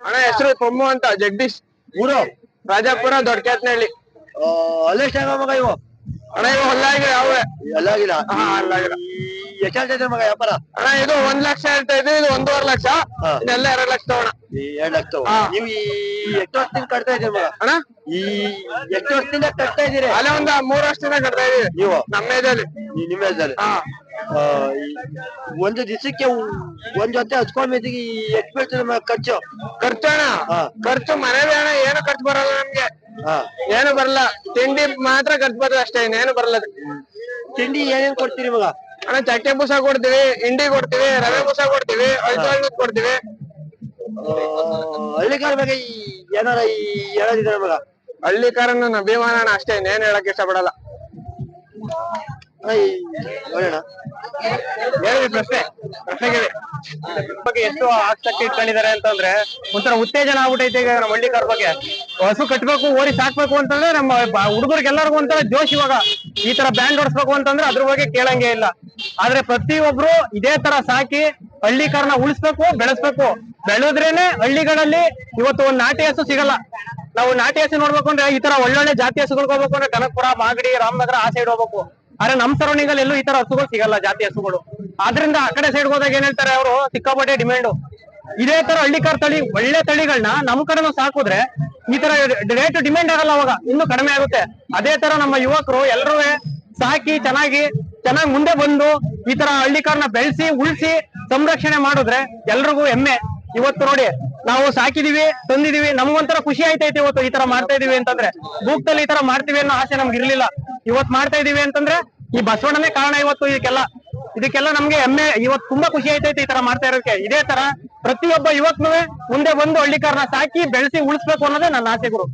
ಅಣ್ಣ ಹೆಸರು ಕೊಮ್ಮು ಅಂತ ಜಗದೀಶ್. ಊರು ರಾಜಾಪುರ ದೊಡ್ಡ ಕ್ಯಾತ್ನಹಳ್ಳಿ ಅಲ್ಲೆಷ್ಟಾಗ ಮಗ ಇವು ಅಣ್ಣ ಇವು ಹೊಲ್ಲಾಗಿ ಯಾವ ಎಲ್ಲಾಗಿಲ್ಲ ಹಾ, ಅಲ್ಲಾಗಿಲ್ಲ. ಎಷ್ಟು ಮಗ ವ್ಯಾಪಾರ? ಅಣ್ಣ ಇದು ಒಂದ್ ಲಕ್ಷ ಹೇಳ್ತಾ ಇದ್ವಿ ಇದು ಒಂದೂವರೆ ಲಕ್ಷ. ಹಾ. ಇದೆಲ್ಲ ಎರಡ್ ಲಕ್ಷ ತಗೋಣ. ಈ ಎರಡ್ ಲಕ್ಷ ಹಾ. ನೀವು ಈ ಎಷ್ಟು ವರ್ಷದಿಂದ ಕಟ್ತಾ ಇದೀರಿ ಮಗ? ಅಣ್ಣ? ಈ ಎಷ್ಟು ವರ್ಷದಿಂದ ಕಟ್ತಾ ಇದೀರಿ ಅಲ್ಲೇ ಒಂದ್ ಮೂರ್ ವರ್ಷದಿಂದ ಕಟ್ತಾ ಇದೀವಿ ನೀವು? ನಮ್ಮ ಈ ನಿಮ್ಮ ಹೆಸರು ಹಾ. ಒಂದು ದಿವಸಕ್ಕೆ ಒಂದ್ ಜೊತೆ ಹಚ್ಕೊಂಡ್ ಮೇದಿಗೆ ಎಷ್ಟು ಬೀಳ್ತದೆ ಖರ್ಚು. ಖರ್ಚು ಅಣ್ಣ? ಹಾ. ಖರ್ಚು ಮನೇಲಿ ಅಣ್ಣ ಏನು ಖರ್ಚು ಬರಲ್ಲ ನಮ್ಗೆ. ಹಾ. ಏನು ಬರಲ್ಲ. ತಿಂಡಿ ಮಾತ್ರ ಖರ್ಚು ಬರ್ತದೆ ಅಷ್ಟೇ ಏನು ಬರಲ್ಲ ಅದಕ್ಕೆ. ತಿಂಡಿ ಏನೇನ್ ಕೊಡ್ತೀರಿ ಇವಾಗ? ಅಣ್ಣ ಚಕ್ಕೆ ಬೂಸ ಕೊಡ್ತೀವಿ ಇಂಡಿ ಕೊಡ್ತೀವಿ ರವೆ ಬೂಸ ಕೊಡ್ತೀವಿ ಐದು ಕೊಡ್ತೀವಿ. ಆ, ಹಳ್ಳಿಗಾರ ಬಗ್ಗೆ ಈ ಏನಾರ ಈ ಹೇಳೋದಿದ್ರೆ ಮಗ ಹಳ್ಳಿ ಕಾರನ್ನ ಭೀಮಾನ ಅಣ್ಣ ಅಷ್ಟೇ ಇನ್ನೇನ್ ಹೇಳಕ್ ಇಷ್ಟಪಡಲ್ಲ ನೋಡೋಣ. ಹೇಳಿ ಪ್ರಶ್ನೆ. ಪ್ರಶ್ನೆ ಎಷ್ಟು ಆಸಕ್ತಿ ಇಟ್ಕೊಂಡಿದ್ದಾರೆ ಅಂತಂದ್ರೆ ಒಂಥರ ಉತ್ತೇಜನ ಆಗ್ಬಿಟ್ಟೈತೆ ಈಗ ಹಳ್ಳಿ ಹಳ್ಳಿಕಾರ ಬಗ್ಗೆ. ಹಸು ಕಟ್ಬೇಕು ಓರಿ ಸಾಕ್ಬೇಕು ಅಂತಂದ್ರೆ ನಮ್ಮ ಹುಡುಗರಿಗೆಲ್ಲರಿಗೂ ಒಂಥರ ಜೋಶ್ ಇವಾಗ ಈ ತರ ಬ್ಯಾಂಡ್ ಹೊಡ್ಸ್ಬೇಕು ಅಂತಂದ್ರೆ ಅದ್ರ ಬಗ್ಗೆ ಕೇಳಂಗೆ ಇಲ್ಲ. ಆದ್ರೆ ಪ್ರತಿಯೊಬ್ರು ಇದೇ ತರ ಸಾಕಿ ಹಳ್ಳಿಕಾರನ ಉಳಿಸ್ಬೇಕು, ಬೆಳೆಸ್ಬೇಕು. ಬೆಳೆದ್ರೇನೆ ಹಳ್ಳಿಗಳಲ್ಲಿ ಇವತ್ತು ಒಂದ್ ನಾಟಿ ಹಸು ಸಿಗಲ್ಲ. ನಾವು ನಾಟಿ ಹಸು ನೋಡ್ಬೇಕು ಅಂದ್ರೆ ಈ ತರ ಒಳ್ಳೊಳ್ಳೆ ಜಾತಿ ಹಸುಗಳಿಗೆ ಹೋಗ್ಬೇಕು ಅಂದ್ರೆ ಕನಕಪುರ, ಮಾಗಡಿ, ರಾಮನಗರ ಆ ಸೈಡ್ ಹೋಗ್ಬೇಕು. ಆದ್ರೆ ನಮ್ ಸರೌಂಡಿಂಗ್ ಎಲ್ಲೂ ಈ ತರ ಹಸುಗಳು ಸಿಗಲ್ಲ, ಜಾತಿ ಹಸುಗಳು. ಆದ್ರಿಂದ ಆ ಕಡೆ ಸೈಡ್ ಹೋದಾಗ ಏನ್ ಹೇಳ್ತಾರೆ ಅವರು? ಸಿಕ್ಕಾಪಟ್ಟೆ ಡಿಮ್ಯಾಂಡ್ ಇದೇ ತರ ಹಳ್ಳಿಕಾರ್ ತಳಿ, ಒಳ್ಳೆ ತಳಿಗಳನ್ನ ನಮ್ ಕಡೆನೂ ಸಾಕುದ್ರೆ ಈ ತರ ರೇಟ್ ಡಿಮ್ಯಾಂಡ್ ಆಗಲ್ಲ ಅವಾಗ, ಇನ್ನು ಕಡಿಮೆ ಆಗುತ್ತೆ. ಅದೇ ತರ ನಮ್ಮ ಯುವಕರು ಎಲ್ಲರೂ ಸಾಕಿ, ಚೆನ್ನಾಗಿ ಚೆನ್ನಾಗಿ ಮುಂದೆ ಬಂದು ಈ ತರ ಹಳ್ಳಿಕಾರನ್ನ ಬೆಳೆಸಿ, ಉಳಿಸಿ ಸಂರಕ್ಷಣೆ ಮಾಡಿದ್ರೆ ಎಲ್ರಿಗೂ ಹೆಮ್ಮೆ. ಇವತ್ತು ನೋಡಿ, ನಾವು ಸಾಕಿದೀವಿ, ತಂದಿದೀವಿ, ನಮ್ಗೊಂಥರ ಖುಷಿ ಆಯ್ತೈತೆ ಇವತ್ತು ಈ ತರ ಮಾಡ್ತಾ ಇದೀವಿ ಅಂತಂದ್ರೆ. ಭೂಕ್ತಲ್ಲಿ ಈ ತರ ಮಾಡ್ತೀವಿ ಅನ್ನೋ ಆಸೆ ನಮ್ಗೆ ಇರ್ಲಿಲ್ಲ ಇವತ್ ಮಾಡ್ತಾ ಇದೀವಿ ಅಂತಂದ್ರೆ ಈ ಬಸವಣ್ಣನೇ ಕಾರಣ ಇವತ್ತು ಇದಕ್ಕೆಲ್ಲ. ಇದಕ್ಕೆಲ್ಲ ನಮ್ಗೆ ಹೆಮ್ಮೆ. ಇವತ್ತು ತುಂಬಾ ಖುಷಿ ಆಯ್ತೈತೆ ಈ ತರ ಮಾಡ್ತಾ ಇರೋಕೆ. ಇದೇ ತರ ಪ್ರತಿಯೊಬ್ಬ ಯುವಕನು ಮುಂದೆ ಬಂದು ಹಳ್ಳಿಕಾರನ ಸಾಕಿ ಬೆಳೆಸಿ ಉಳಿಸ್ಬೇಕು ಅನ್ನೋದೇ ನನ್ನ ಆಸೆ ಗುರು.